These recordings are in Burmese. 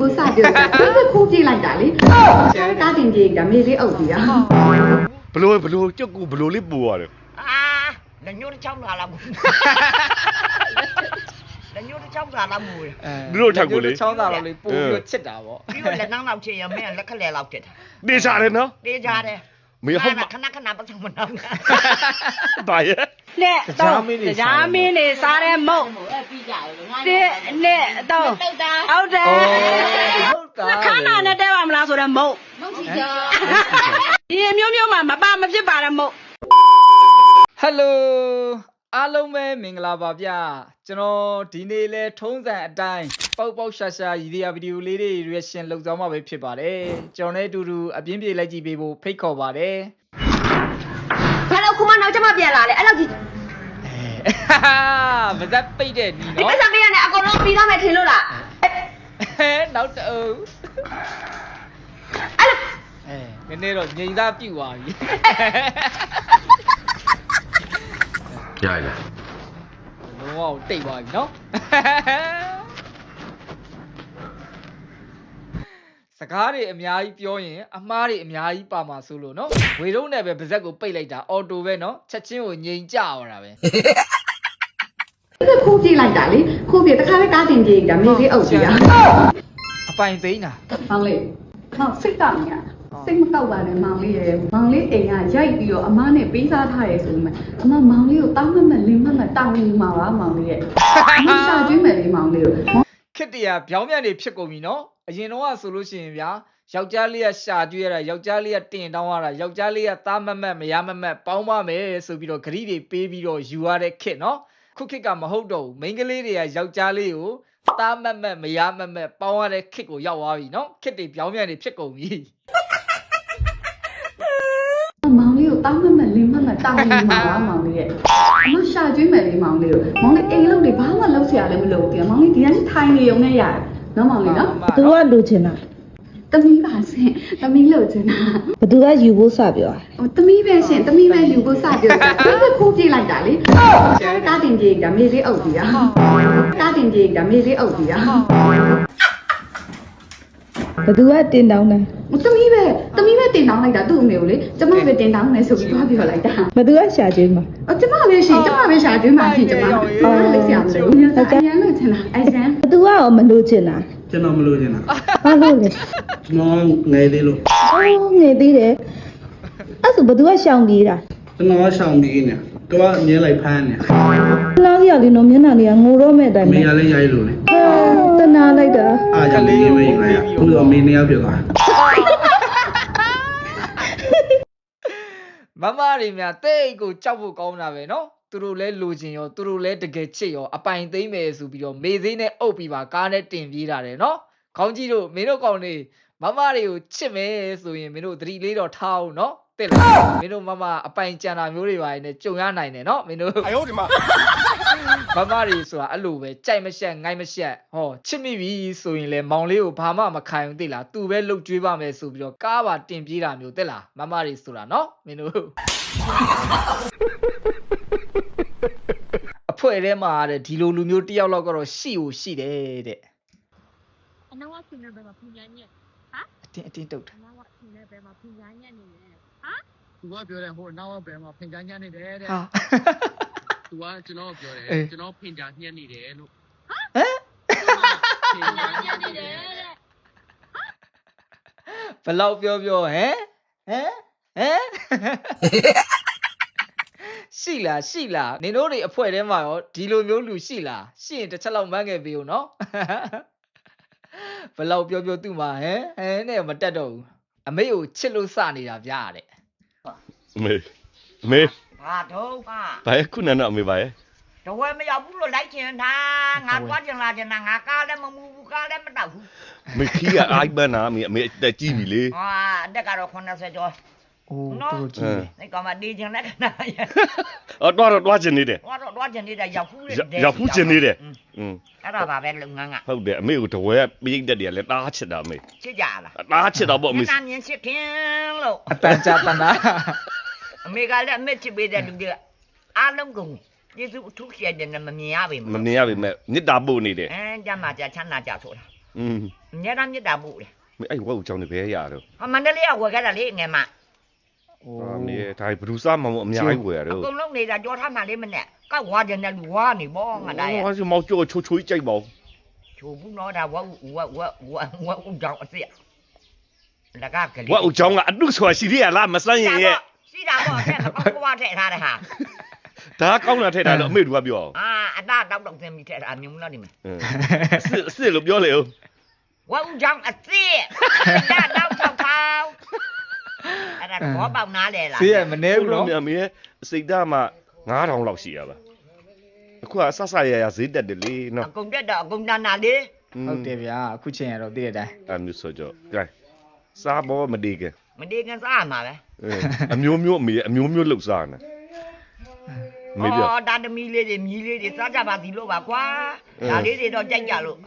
ကိုစပြောတာဒီကခိုးပြေးလိုက်တာလေတားတင်ပြေးတာမေလေးအုပ်ပြီးတာဘလို့ဘလို့ကြောက်ကူဘလို့လေးပူရတယ်အာလက်ညှိုးတစ်ချောင်းလာလာဘူးလက်ညှိုးတစ်ချောင်းလာလာဘူးချောင်းသားတော့လေပို့ပြီးတော့ချစ်တာပေါ့ပြီးတော့လက်နှောင်းလောက်ချင်ရမင်းလက်ခလဲလောက်ဖြစ်တာတေချာတယ်နော်တေးကြတယ်မေဟုတ်ခဏခဏပတ်ဆောင်မနာဘူးပါရဲ့နဲ့တော့ကြားမင်းနေစားတဲ့မုတ် တဲ့နဲ့တော့ဟုတ်တယ်ဟုတ်တာခဏနဲ့တဲပါမလားဆိုတော့မုတ်ဒီမျိုးမျိုးမှာမပါမဖြစ်ပါတဲ့မုတ်ဟယ်လိုအားလုံးပဲမင်္ဂလာပါဗျကျွန်တော်ဒီနေ့လဲထုံးစံအတိုင်းပေါက်ပေါက်ရှာရှာရည်ရဗီဒီယိုလေးတွေ reaction လုပ်သွားမှာပဲဖြစ်ပါတယ်ကျွန်တော်နဲ့အတူတူအပြင်းပြေလိုက်ကြည့်ပေးဖို့ဖိတ်ခေါ်ပါတယ်ဘာလို့ခုမနောက်ကျမပြန်လာလဲအဲ့လောက်ကြီး မဇက်ပိတ်တဲ့နီဒီနော်ပတ်စံပေးရနေအကုန်လုံးပြီးသားမယ်ထင်လို့လားဟဲနောက်တအုပ်အဲ့လိုအဲနည်းနည်းတော့ငြိမ်သားပြူသွားပြီရရလုံးဝတိတ်သွားပြီနော်စကားတွေအများကြီးပြောရင်အမားတွေအများကြီးပါမှာဆိုလို့နော်ဝေတော့နဲ့ပဲပါဇက်ကိုပိတ်လိုက်တာအော်တိုပဲနော်ချက်ချင်းကိုငြိမ်ကြသွားတာပဲ ဒီကခိုးပြေးလိုက်တာလေခိုးပြေးတခါလေးတားတင်ပြေးတာမေလေးအုပ်ပြီးတာအပိုင်သိန်းတာမောင်လေးမောင်စိတ်ကောက်နေရစိတ်မကောက်ပါနဲ့မောင်လေးရယ်မောင်လေးအိမ်ကရိုက်ပြီးတော့အမနဲ့ပေးစားထားရဲဆိုမှအမမောင်လေးကိုတောင်းမမလင်းမမတောင်းနေမှာပါမောင်လေးရဲ့အမရှာကျွေးမယ်လေမောင်လေးကိုခစ်တရာပြောင်းပြန်နေဖြစ်ကုန်ပြီနော်အရင်တော့ကဆိုလို့ရှိရင်ဗျာယောက်ျားလေးကရှာကျွေးရတာယောက်ျားလေးကတင်တောင်းရတာယောက်ျားလေးကသားမတ်မတ်မရမမတ်ပေါင်းပါမယ်ဆိုပြီးတော့ဂရိတွေပေးပြီးတော့ယူရတဲ့ခစ်နော် ခုခေတ်ကမဟုတ်တော့ဘူးမိန်းကလေးတွေကယောက်ျားလေးကိုသားမက်မက်မယားမက်မက်ပေါင်းရတဲ့ခေတ်ကိုရောက်သွားပြီနော်ခေတ်တွေပြောင်းပြန်နေဖြစ်ကုန်ပြီမောင်လေးကိုတောင်းမမလင်းမမတောင်းနေမှာလားမောင်လေးရဲ့အမရှာကျွေးမယ်လေးမောင်လေးကိုမောင်လေးအိမ်လုံးတွေဘာမှလုပ်စရာလည်းမလိုဘူးတကယ်မောင်လေးဒီကနေ့ထိုင်နေရုံနဲ့ရတယ်နော်မောင်လေးနော်သူကလူချင်တာ တမီးပါစင်တမီးလို့ချင်တာဘသူကယူဖို့စပြောတာဟိုတမီးပဲရှင်တမီးပဲယူဖို့စပြောတာဒီကခိုးပြေးလိုက်တာလေတားတင်ပြေးတာမေလေးအုပ်ပြီးတာတားတင်ပြေးတာမေလေးအုပ်ပြီးတာဘသူကတင်တောင်းတယ်တမီးပဲတမီးပဲတင်တောင်းလိုက်တာသူ့အမေကိုလေကျမပဲတင်တောင်းမယ်ဆိုပြီးသွားပြောလိုက်တာဘသူကရှာကျွေးမှာအော်ကျမပဲရှင်ကျမပဲရှာကျွေးမှရှင်ကျမအော်လက်ဆရာမလို့အရင်လို့ချင်တာအဲဆန်ဘသူကရောမလို့ချင်တာကျွန်တော်မလို့ချင်တာ ဘာလို့လဲကျွန်တော်ငယ်သေးလို့အော်ငယ်သေးတယ်အဲ့ဆိုဘသူကရှောင်ပြေးတာကျွန်တော်ကရှောင်ပြီးနေသူကအမြဲလိုက်ဖမ်းနေလောက်ရလေးနော်မျက်နှာလေးကငိုတော့မဲ့အတိုင်းမေပဲရလည်းရိုက်လို့လေတနာလိုက်တာအားကြောင့်လေးမရင်လိုက်ရခုတော့မေနေရောက်ပြသွားမမတွေများတိတ်ကိုကြောက်ဖို့ကောင်းတာပဲနော်သူတို့လဲလိုချင်ရောသူတို့လဲတကယ်ချစ်ရောအပိုင်သိမ့်မယ်ဆိုပြီးတော့မေသေးနဲ့အုပ်ပြီးပါကားနဲ့တင်ပြေးတာတယ်နော် ခေါင်းကြီးတို့မင်းတို့ကောင်နေမမတွေကိုချစ်မယ်ဆိုရင်မင်းတို့သတိလေးတော့ထားအောင်နော်တဲ့လားမင်းတို့မမအပိုင်ကြံတာမျိုးတွေပါနေကြုံရနိုင်တယ်နော်မင်းတို့အယောဒီမှာမမတွေဆိုတာအဲ့လိုပဲကြိုက်မရှက်ငိုက်မရှက်ဟောချစ်မိပြီဆိုရင်လေမောင်လေးကိုဘာမှမခံဘူးသိလားသူပဲလှုပ်ကြွေးပါမယ်ဆိုပြီးတော့ကားပါတင်ပြေးတာမျိုးသိလားမမတွေဆိုတာနော်မင်းတို့အဖွဲထဲမှာတဲ့ဒီလိုလူမျိုးတစ်ယောက်လောက်ကတော့ရှိ ਉ ရှိတယ်တဲ့ အနောက်ဝဆင်းတဲ့ဘက်မှာပညာညက်အတင်းအတင်းတုတ်တာအနောက်ဝဆင်းတဲ့ဘက်မှာပညာညက်နေတယ်ဟာသူကပြောတယ်ဟိုနောက်ဘယ်မှာဖင်ကြားညက်နေတယ်တဲ့ဟာသူကကျွန်တော်ပြောတယ်အေးကျွန်တော်ဖင်ကြားညက်နေတယ်လို့ဟမ်ဖင်ကြားညက်နေတယ်တဲ့ဘယ်လောက်ပြောပြောဟမ်ဟမ်ဟမ်ရှိလားရှိလားနင်တို့တွေအဖွဲထဲမှာရောဒီလိုမျိုးလူရှိလားရှိရင်တစ်ချက်လောက်မှန်းခဲ့ပေးဦးနော် ဘယ်လောက်ပြောပြောသူ့မှာဟမ်ဟမ်နဲ့မတက်တော့ဘူးအမေကိုချစ်လို့စနေတာဗျာတဲ့အမေအမေဟာတော့ပါဘာရဲ့ခုနကတော့အမေဘာရဲ့တဝဲမရောက်ဘူးလို့လိုက်ချင်တာငါတွားချင်လာချင်တာငါကားလည်းမမူဘူးကားလည်းမတောက်ဘူးမေခီးကအိုက်ဘန်နာအမေအမေအတက်ကြီးပြီလေဟာအတက်ကတော့80ကျော်အိုးနော်တော်ကြီးပဲဒီကောင်မနေချင်တဲ့ခဏရအော်တော့တော့တွားချင်နေတယ်တွားတော့တွားချင်နေတာရောက်ဖူးတယ်ရောက်ဖူးချင်နေတယ် อืม အဲ့ဒါပါပဲလုပ်ငန်းက ဟုတ်တယ်အမေကိုတဝဲပိတ်တက်တယ်လေတားချစ်တာအမေ ချစ်ကြလား တားချစ်တာပေါ့အမေ နာမြင်ချစ်ခင်လို့ အတန်ကြာတန်တာ အမေကလည်းအမေချစ်ပေးတဲ့လူတွေအားလုံးကုန်ယေရှုအထူးရှိတဲ့နဲ့မမြင်ရပေ မ ဘူး မြင်ရပါမဲ့မြစ်တာပို့နေတယ် အဲကြမ်းမှာကြချမ်းသာကြဆိုတာ อืม အများသားမြစ်တာပို့တယ် မအဲ့ဝက်ဦးကြောင်းနေဘယ်ရတော့ ။အမန္တလေးကဝယ်ခဲ့တာလေငယ်မ အာမေဒါဘလူးစားမမအများကြီးဝယ်ရ ။ တော့ အကုန်လုံးနေတာကြောထားမှလေးမနဲ့။ ကောက်ဝါကြတဲ့လူဝါနေပေါ့ငါဒါရဲ့ဟောစမောက်ကြောချိုချိုကြိုက်ပါဦး။ချိုဘူးတော့ဒါဝက်ဝက်ဝက်ဝက်ဝက်ဦးကြောင်အစ်စ်။လက်ကကလေးဝက်ဦးကြောင်းကအတုဆိုတာရှိသေးရလားမစမ်းရင်ရဲ့ရှိတာပေါ့တဲ့မကောက်ကွာတဲ့ထားတဲ့ဟာဒါကောင်းတာထည့်တာလို့အမေတို့ကပြောအောင်။အာအသားတောက်တောက်သင်ပြီးတဲ့အာမြုံလာနေမယ်အင်းအစ်အစ်လို့ပြောလေဦး။ဝက်ဦးကြောင်အစ်စ်။ဒါတောက်တောက်ပေါင်း။အဲ့ဒါဘောပေါက်နားလေလားဈေးရမနေဘူးနော်မြန်မြန်စိတ်ဓာတ်မှ 9000လောက်ရှိရပါအခုကဆဆရရဈေးတက်တယ်လေ။နော်အကုန်တက်တော့အကုန်တန်းနာလေဟုတ်တယ်ဗျာအခုချိန်ရတော့တည့်တဲ့အတိုင်းအမျိုးဆိုကြောကဲစားဘောမဒီက။မဒီကန်စားမှာပဲ။အမျိုးမျိုးအမေအမျိုးမျိုးလှုပ်စားနေမေပြောအော်ဒါသမီးလေးတွေမြီးလေးတွေစားကြပါစီလို့ပါကွာအင်းဒါလေးတွေတော့ကြိုက်ကြလို့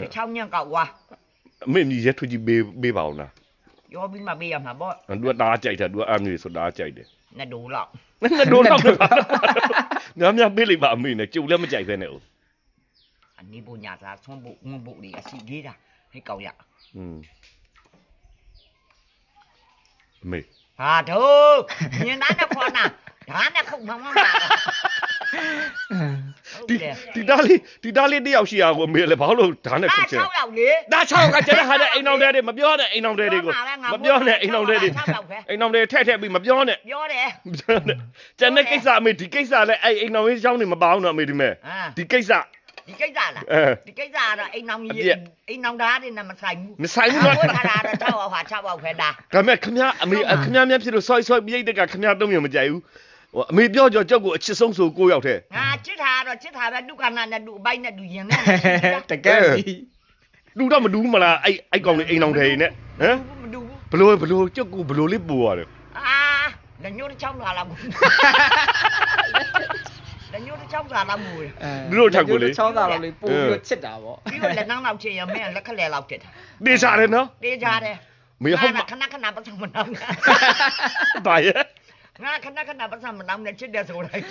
ဒီချောင်းညံ့ကောက်ကွာအမေမြည်ရက်ထွကြီးပေးပေးပါအောင်လားရောပြီးမှပေးရမှာပေါ့သူကတားကြိုက်တာသူကအမျိုးဆိုတားကြိုက်တယ် နှစ်ဒူလောက်ငါတို့တော့များများပေးလိုက်ပါအမေနဲ့ကြုံလည်းမကြိုက်ပဲနဲ့ဦးအနီးပညာသာဆွမ်းဖို့ငွန်းဖို့တွေအစီလေးတာဟဲ့ကောက်ရอืมအမေဟာတို့ညင်သားနဲ့ခေါ်နာ ဒါနဲ့ခုတ်မှမမှာဟုတ်ဒီတယ်ဒီသားလေးဒီသားလေးတယောက်ရှိရကိုအမေလည်းဘာလို့ဓာတ်နဲ့ဒါခုတ်ချင်6ရောက်လေဒါချောက်ကကျတဲ့ဟာတဲ့အိမ်အောင်တဲ့တွေမပြောနဲ့အိမ်အောင်တဲ့တွေကိုမပြောနဲ့အိမ်အောင်တဲ့တွေအိမ်အောင်တဲ့ထက်ထက်ပြီးမပြောနဲ့ပြောတယ်ကျန်တဲ့ကိစ္စအမေဒီကိစ္စလည်းအဲ့အိမ်အောင်ရေးချောင်းနေမပါအောင်တော့အမေဒီမဲ့အာဒီကိစ္စဒီကိစ္စလားအဲဒီကိစ္စကတော့အိမ်နောင်အကြီးပြည့်အိမ်နောင်သားတွေနဲ့မဆိုင်ဘူးမဆိုင်ဘူးဝတော့တ်ထားတာတော့6ရောက်ဟာ6ရောက်ခဲတာဒါပေမဲ့ခမရအမေခမရများဖြစ်လို့ sorry sorry ပြိတ်တက်ကခမရတော့မြင်မကြိုက်ဘူးဟို အမေပြောကြောကြောက်ကိုအချစ်ဆုံးဆိုကိုရောက်တဲ့ငါချစ်တာကတော့ချစ်တာပဲဒုက္ခနာနဲ့ဒုအပိုက်နဲ့ဒုရင်နဲ့တကယ်ကြီးလူတော့မဒူးမလားအဲ့အဲ့ကောင်လေးအိမ်အောင်တယ်နေဟမ်မဒုဘူးဘလို့ဘလို့ကြောက်ကိုဘလို့လေးပူရတယ်အာလက်ညှိုးတစ်ချောင်းလာလောက်လက်ညှိုးတစ်ချောင်းလာလောက်ဘူးချောင်းသားလောက်လေးပို့ပြီးတော့ချစ်တာပေါ့ပြီးတော့လက်နှောင်းလောက်ချင်ရမင်းလက်ခလဲလောက်တက်တာနေစားတယ်နော်တေးကြတယ်မေဟုတ်မခဏခဏပတ်စံမနောင်းပါရဲ့ ငါခဏခဏပတ်စံမနောင်းနဲ့ချစ်တယ်ဆိုလိုက်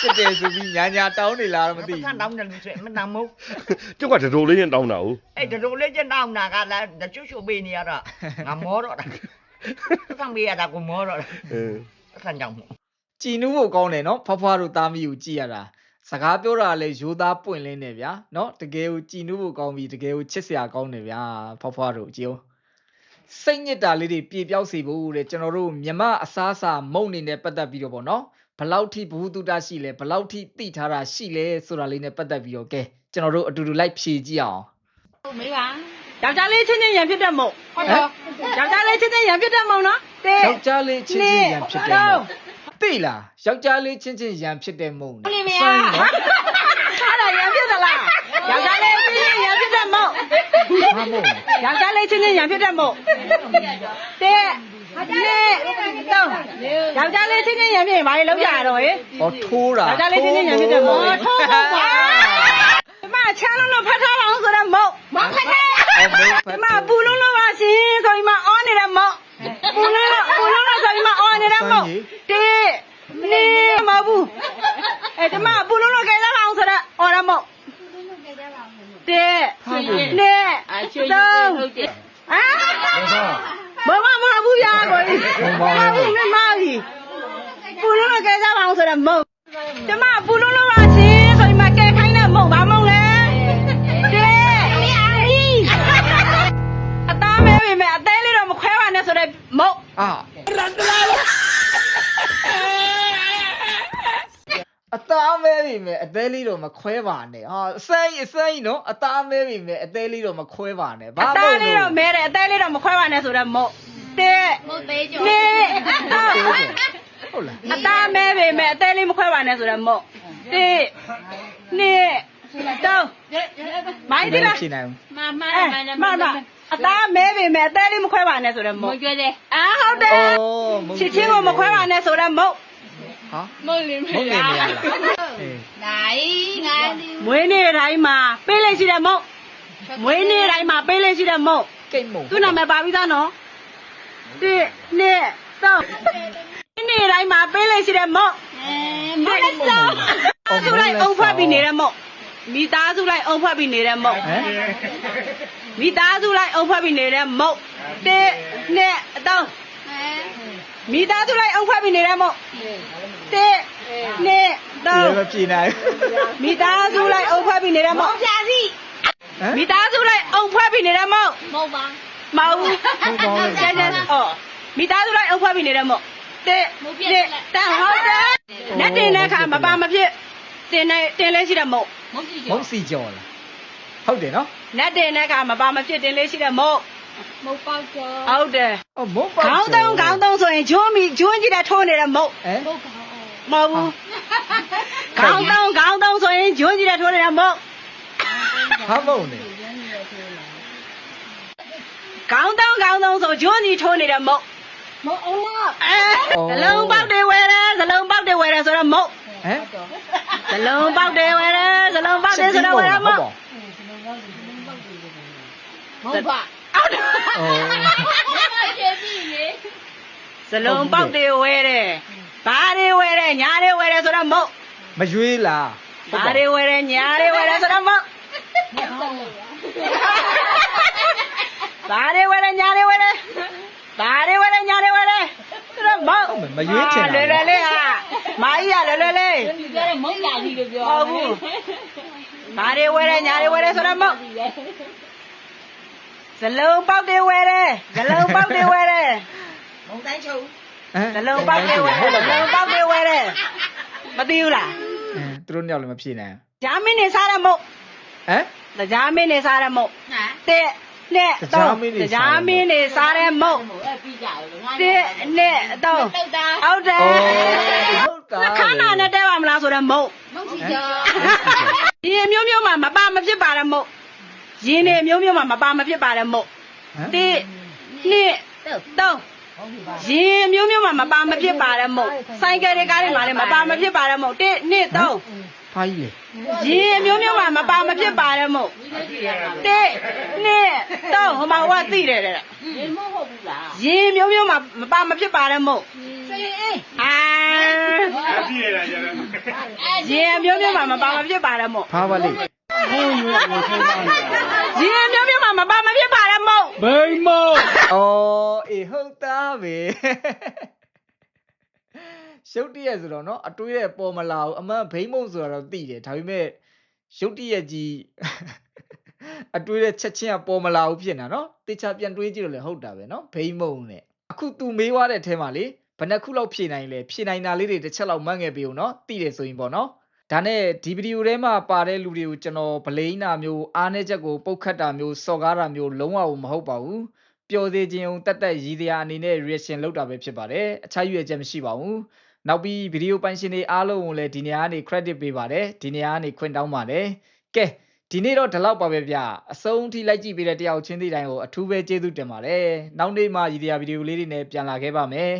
ချစ်တယ်ဆိုပြီးညာညာတောင်းနေလားတော့မသိပတ်စံဘူးနောင်းတယ်လို့ဆိုမနောင်းမို့ကြောက်ကတော်လေးရင်တောင်းတာဟုတ်အဲ့ဒီလိုလေးကျနောင်းတာကလည်းကျွတ်ချွတ်ပေးနေရတော့ငါမောတော့တာပတ်စံပေးရတာကိုမောတော့တာအင်းပတ်စံကြောင့်မို့ကြည်နူးဖို့ကောင်းတယ်နော်ဖွားဖွားတို့သားမီးကိုကြည်ရတာစကားပြောတာလည်းရိုးသားပွင့်လင်းနေဗျာနော်တကယ်ကိုကြည်နူးဖို့ကောင်းပြီတကယ်ကိုချစ်စရာကောင်းတယ်ဗျာဖွားဖွားတို့ကြည်အောင် စိတ်ညစ်တာလေးတွေပြေပြောက်စေဖို့တဲ့ကျွန်တော်တို့မြမအစားအစာမုံနေနဲ့ပတ်သက်ပြီးတော့ဗောနော်ဘလောက်ထိဘ ഹു တုတရှိလဲဘလောက်ထိသိထားတာရှိလဲဆိုတာလေးနဲ့ပတ်သက်ပြီးတော့ကဲကျွန်တော်တို့အတူတူလိုက်ဖြည့်ကြည့်အောင်မေးပါယောက်ျားလေးချင်းချင်းရံဖြစ်တဲ့မုံဟုတ်တော့ယောက်ျားလေးချင်းချင်းရံဖြစ်တဲ့မုံနော်တေးယောက်ျားလေးချင်းချင်းရံဖြစ်တဲ့မုံသိလားယောက်ျားလေးချင်းချင်းရံဖြစ်တဲ့မုံဟုတ်လေမယားဟာလာရံဖြစ်သလားယောက်ျားလေးချင်းချင်းရံဖြစ်တဲ့မုံ ဟာမုံယောက်ျားလေးချင်းချင်းရံဖြစ်တဲ့မုံတေးနေတော့ယောက်ျားလေးချင်းချင်းရံဖြစ်ရင်ဘာလို့လောက်ကြရတော့ဟေးဟောထိုးတာယောက်ျားလေးချင်းချင်းရံဖြစ်တဲ့မုံထိုးဖို့ပါဒီမှာချမ်းလုံးလို့ဖတ်ထားပါအောင်ဆိုတော့မုံမဖတ်ထားအော်မုံဖဒီတ်မှာပူလုံးလို့ပါရှင်ဆိုပြီးမှအော်နေတဲ့မုံပူလုံးလို့ပူလုံးလို့ဆိုပြီးမှအော်နေတဲ့မုံတေးနေမဘူးအဲ့ဒီမှာပူလုံးလို့ကြိုင်လာအောင်ဆိုတော့အော်ရမုံတဲ့နဲ့ အချွေဟုတ်တယ်အာမမမဘူးပြာကိုကြီးမဘူးမမကြီးပူလုံးလို့ကြိုင်လာအောင်ဆိုတော့မုံဒီမှာပူလုံးလို့ပါရှင်ဆိုပြီးမှကဲခိုင်းတဲ့မုံဘာမုံလဲတဲ့အသားမဲပေမဲ့အသေးလေးတော့မခွဲပါနဲ့ဆိုတော့မုံအာအ သားမဲပြီမယ်အသေးလေးတော့မခွဲပါနဲ့ဟာအစမ်းကြီးအစမ်းကြီးနော်အသားမဲပြီမယ်အသေးလေးတော့မခွဲပါနဲ့ဘာလို့အသားလေးတော့မဲတယ်အသေးလေးတော့မခွဲပါနဲ့ဆိုတော့မဟုတ်တဲ့မဟုတ်သေးကြောနေဟုတ်လားအသားမဲပြီမယ်အသေးလေးမခွဲပါနဲ့ဆိုတော့မဟုတ်တဲ့နေတော့မိုင်းဒီလားမမမမအသားမဲပေမဲ့အသေးလေးမခွဲပါနဲ့ဆိုတော့မဟုတ်မခွဲသေးအာဟုတ်တယ်ချစ်ချင်းကိုမခွဲပါနဲ့ဆိုတော့မဟုတ် ဟာမဟုတ်လင်းမဟုတ်လင်းမရလားနိုင်နိုင်မွေးနေ့တိုင်းမှာပေးလိမ့်ရှိတယ်မဟုတ်မွေးနေ့တိုင်းမှာပေးလိမ့်ရှိတယ်မဟုတ်ကိတ်မုံသူ့နာမည်ပါပြီးသားနော်တစ်နှစ်သုံးဒီနေ့တိုင်းမှာပေးလိမ့်ရှိတယ်မဟုတ်မဟုတ်လားသူလိုက်အုံဖတ်ပြီးနေတယ်မဟုတ်မိသားစုလိုက်အုံဖတ်ပြီးနေတဲ့မုတ်မိသားစုလိုက်အုံဖတ်ပြီးနေတဲ့မုတ်တစ်နှစ်အတောင်းမိသားစုလိုက်အုံဖတ်ပြီးနေတဲ့မုတ် တစ်နှစ်ဒီသုံးမပြေနိုင်မိသားစုလိုက်အုံဖွဲ့ပြီးနေတဲ့မုတ်ပြာစီဟမ်မိသားစုလိုက်အုံဖွဲ့ပြီးနေတဲ့မုတ်မဟုတ်ပါမဟုတ်ဘူးကျန်ကျန်အော်မိသားစုလိုက်အုံဖွဲ့ပြီးနေတဲ့မုတ်တစ်နှစ်တန်ဟုတ်တယ်နဲ့တင်တဲ့အခါမပါမဖြစ်တင်နေတင်လေးရှိတဲ့မုတ်မဟုတ်ကြည့်မုံစီကြော်လားဟုတ်တယ်နော်နဲ့တင်တဲ့အခါမပါမဖြစ်တင်လေးရှိတဲ့မုတ်မဟုတ်ပေါက်ကျော်ဟုတ်တယ်အော်မုံပေါက်ခေါင်းတုံးခေါင်းတုံးဆိုရင်ဂျွန်းမီဂျွန်းကြီးတဲ့ထိုးနေတဲ့မုတ်ဟမ်ဟုတ်ကောင်း မဟုတ်ဘူးခေါင်းတုံးခေါင်းတုံးဆိုရင်ဂျွန်းကြီးတဲ့ထိုးနေတဲ့မုတ်ဟာမုံနေခေါင်းတုံးခေါင်းတုံးဆိုဂျွန်းကြီးထိုးနေတဲ့မုတ်မဟုတ်အောင်လားအဲဇလုံးပေါက်တွေဝယ်တယ်ဇလုံးပေါက်တွေဝယ်တယ်ဆိုတော့မုတ်ဟမ်ဇလုံးပေါက်တွေဝယ်တယ်ဇလုံးပေါက်တွေဆိုတော့ဝယ်ရမုတ်မဟုတ်ပါဟုတ်တယ်အော်ကျေပြီလေဇလုံးပေါက်တွေဝယ်တယ် ဘာတွေဝယ်တယ်ညာတွေဝယ်တယ်ဆိုတော့မုတ်မရွေးလားဘာတွေဝယ်တယ်ညာတွေဝယ်တယ်ဆိုတော့မုတ်ဘာတွေဝယ်တယ်ညာတွေဝယ်တယ်ဘာတွေဝယ်တယ်ညာတွေဝယ်တယ်ဆိုတော့မုတ်ဟုတ်မယ်မရွေးချင်တာလွယ်လွယ်လေးဟာမာကြီးကလွယ်လွယ်လေးဒီပြောတဲ့မဟုတ်ကြပြီလို့ပြောဟုတ်ဘူးဘာတွေဝယ်တယ်ညာတွေဝယ်တယ်ဆိုတော့မဟုတ်ဇလုံးပေါက်တွေဝယ်တယ်ဇလုံးပေါက်တွေဝယ်တယ်မုံတိုင်းချုပ် ဟမ်ဇလုံးပေါက်တွေဝယ်တယ်ဇလုံးပေါက်တွေဝယ်တယ်မသိဘူးလားဟမ်သူတို့ညောက်လည်းမပြေနိုင်ဂျာမင်းနေစားရမို့ဟမ်ဂျာမင်းနေစားရမို့ဟာတဲ့နဲ့ဂျာမင်းနေစားရမို့ဂျာမင်းနေစားရမို့ဟိုအဲ့ပြီးကြလို့ငါတဲ့နဲ့တော့တုတ်တာဟုတ်တယ်ဟုတ်တာခဏနဲ့တဲပါမလားဆိုတော့မဟုတ်မဟုတ်ကြည့်ကျော်ဒီအမျိုးမျိုးမှာမပါမဖြစ်ပါတဲ့မို့ရင်းနေအမျိုးမျိုးမှာမပါမဖြစ်ပါတဲ့မို့ဟမ်တိနှစ်သုံး ရင်မျိုးမျိုးမှာမပါမဖြစ်ပါတဲ့မို့ဆိုင်ကယ်တွေကားတွေမှာလည်းမပါမဖြစ်ပါတဲ့မို့တိနှစ်သုံးဖာကြီးလေရင်မျိုးမျိုးမှာမပါမဖြစ်ပါတဲ့မို့တိနှစ်သုံးဟိုမှာဟိုကသိတယ်တဲ့ဒီမဟုတ်ဘူးလားရင်မျိုးမျိုးမှာမပါမဖြစ်ပါတဲ့မို့စေအေးအာပြည့်ရတာကျတော့ရင်မျိုးမျိုးမှာမပါမဖြစ်ပါတဲ့မို့ဖာပါလေရင်မျိုးမျိုးမှာမပါမဖြစ်ပါတဲ့မို့ ဘိမအော်အေးဟုတ်တာပဲ ရှုပ်တရက်ဆိုတော့เนาะအတွေးရဲ့ပေါ်မလာဘူးအမှန်ဘိမုံဆိုတော့သိတယ်ဒါပေမဲ့ရှုပ်တရက်ကြီးအတွေးရဲ့ချက်ချင်းကပေါ်မလာဘူးဖြစ်နေတာเนาะတေချာပြန်တွေးကြည့်တော့လေဟုတ်တာပဲเนาะဘိမုံနဲ့အခု तू မေးွားတဲ့အထဲမှာလေဘယ်နှခုလောက်ဖြည့်နိုင်လဲဖြည့်နိုင်တာလေးတွေတစ်ချက်လောက်မှတ်ခဲ့ပေးဦးเนาะသိတယ်ဆိုရင်ပေါ့เนาะ ဒါနဲ့ဒီဗီဒီယိုထဲမှာပါတဲ့လူတွေကိုကျွန်တော်ဗလိန်နာမျိုးအားနေချက်ကိုပုတ်ခတ်တာမျိုးစော်ကားတာမျိုးလုံးဝမဟုတ်ပါဘူး ပျော်သေးခြင်းုံတက်တက်ရည်တရားအနေနဲ့ reaction လုပ်တာပဲဖြစ်ပါတယ်အခြားရွေချက်မရှိပါဘူးနောက်ပြီးဗီဒီယိုပိုင်ရှင်တွေအားလုံးကိုလည်းဒီနေရာကနေ credit ပေးပါတယ်ဒီနေရာကနေခွင့်တောင်းပါတယ်ကဲဒီနေ့တော့ဒီလောက်ပါပဲဗျအဆုံးထိလိုက်ကြည့်ပေးတဲ့တယောက်ချင်းစီတိုင်းကိုအထူးပဲကျေးဇူးတင်ပါတယ်နောက်နေ့မှရည်တရားဗီဒီယိုလေးတွေနဲ့ပြန်လာခဲ့ပါမယ်